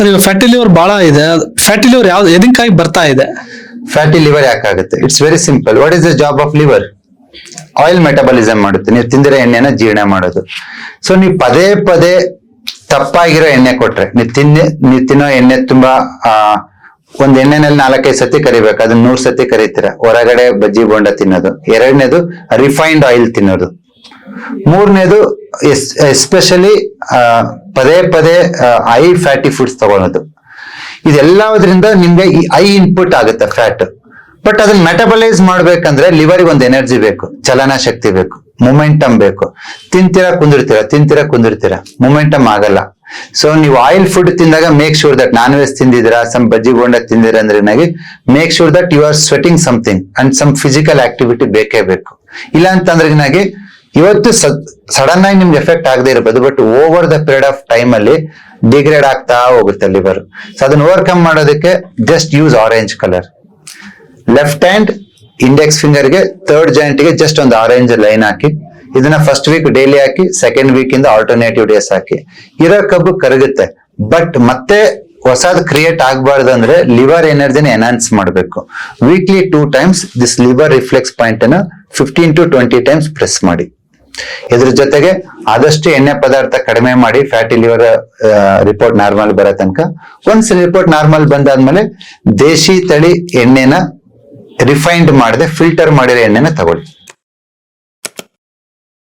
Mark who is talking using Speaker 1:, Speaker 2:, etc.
Speaker 1: Sir ಈಗ fatty liver ಬಹಳ ಇದೆ. ಫ್ಯಾಟಿ ಲಿವರ್ ಯಾವ್ದು ಎದಕ್ಕಾಗಿ ಬರ್ತಾ ಇದೆ?
Speaker 2: Fatty liver ಯಾಕಾಗುತ್ತೆ? It's very simple what is the job of liver oil metabolism ಮಾಡುತ್ತೆ. ನೀವು ತಿಂದಿರೋ ಎಣ್ಣೆನ ಜೀರ್ಣ ಮಾಡೋದು. ಸೊ ನೀವು ಪದೇ ಪದೇ ತಪ್ಪಾಗಿರೋ ಎಣ್ಣೆ ಕೊಟ್ರೆ, ನೀವು ತಿನ್ನೆ ನೀವು ತಿನ್ನೋ ಎಣ್ಣೆ ತುಂಬಾ, ಆ, ಒಂದ್ ಎಣ್ಣೆನಲ್ಲಿ ನಾಲ್ಕೈದು ಸತಿ ಕರಿಬೇಕು. ಅದನ್ನ ನೂರ್ ಸತಿ ಕರಿತೀರ. ಹೊರಗಡೆ ಬಜ್ಜಿ ಬೋಂಡ ತಿನ್ನೋದು. ಎರಡನೇದು ರಿಫೈನ್ಡ್ ಆಯಿಲ್ ತಿನ್ನೋದು. ಮೂರನೇದು ಎಸ್ಪೆಷಲಿ ಪದೇ ಪದೇ ಐ ಫ್ಯಾಟಿ ಫುಡ್ಸ್ ತಗೊಳೋದು. ಇದೆಲ್ಲದ್ರಿಂದ ನಿಮ್ಗೆ ಈ ಐ ಇನ್ಪುಟ್ ಆಗುತ್ತೆ ಫ್ಯಾಟ್ ಬಟ್ ಅದನ್ನ ಮೆಟಬಲೈಸ್ ಮಾಡ್ಬೇಕಂದ್ರೆ ಲಿವರ್ಗೆ ಒಂದು ಎನರ್ಜಿ ಬೇಕು, ಚಲನ ಶಕ್ತಿ ಬೇಕು ಮೊಮೆಂಟಮ್ ಬೇಕು. ತಿಂತೀರ, ಕುಂದಿರ್ತೀರಾ, ತಿಂತೀರಾ, ಕುಂದಿರ್ತೀರಾ ಮೊಮೆಂಟಮ್ ಆಗಲ್ಲ. ಸೊ ನೀವು ಆಯಿಲ್ ಫುಡ್ ತಿಂದಾಗ make sure that non veg ತಿಂದಿದ್ದೀರಾ some bajji bonda ತಿಂದಿರ ಅಂದ್ರೆ make sure that you are sweating something and some physical activity ಬೇಕೇ ಬೇಕು. ಇಲ್ಲ ಅಂತಂದ್ರೆ ಇವತ್ತು ಸಡನ್ ಆಗಿ ನಿಮ್ಗೆ ಎಫೆಕ್ಟ್ ಆಗದೆ ಇರಬಹುದು but over the period of time ಅಲ್ಲಿ ಡಿಗ್ರೇಡ್ ಆಗ್ತಾ ಹೋಗುತ್ತೆ ಲಿವರ್ ಸೊ ಅದನ್ನ ಓವರ್ಕಮ್ ಮಾಡೋದಕ್ಕೆ just use orange colour left hand index ಫಿಂಗರ್ಗೆ third ಜಾಯಿಂಟ್ಗೆ ಜಸ್ಟ್ ಒಂದು ಆರೆಂಜ್ ಲೈನ್ ಹಾಕಿ, ಇದನ್ನ ಫಸ್ಟ್ ವೀಕ್ ಡೈಲಿ ಹಾಕಿ ಸೆಕೆಂಡ್ ವೀಕ್ ಇಂದ ಆಲ್ಟರ್ನೇಟಿವ್ ಡೇಸ್ ಹಾಕಿ. ಇರೋ ಕಬ್ಬು ಕರಗುತ್ತೆ ಬಟ್ ಮತ್ತೆ ಹೊಸದ್ ಕ್ರಿಯೇಟ್ ಆಗಬಾರ್ದು ಅಂದ್ರೆ ಲಿವರ್ ಎನರ್ಜಿನ ಎನ್ಹಾನ್ಸ್ ಮಾಡಬೇಕು. Weekly two times this liver reflex point ಅನ್ನ fifteen to twenty times press ಮಾಡಿ. ಇದ್ರ ಜೊತೆಗೆ ಆದಷ್ಟು ಎಣ್ಣೆ ಪದಾರ್ಥ ಕಡಿಮೆ ಮಾಡಿ ಫ್ಯಾಟಿ ಲಿವರ್ ರಿಪೋರ್ಟ್ ನಾರ್ಮಲ್ ಬರೋ ತನಕ. ಒಂದ್ಸಲಿ ರಿಪೋರ್ಟ್ ನಾರ್ಮಲ್ ಬಂದಾದ್ಮೇಲೆ ದೇಶಿ ತಳಿ ಎಣ್ಣೆನ ರಿಫೈನ್ಡ್ ಮಾಡದೆ ಫಿಲ್ಟರ್ ಮಾಡಿರೋ ಎಣ್ಣೆನ ತಗೊಳ್ಳಿ.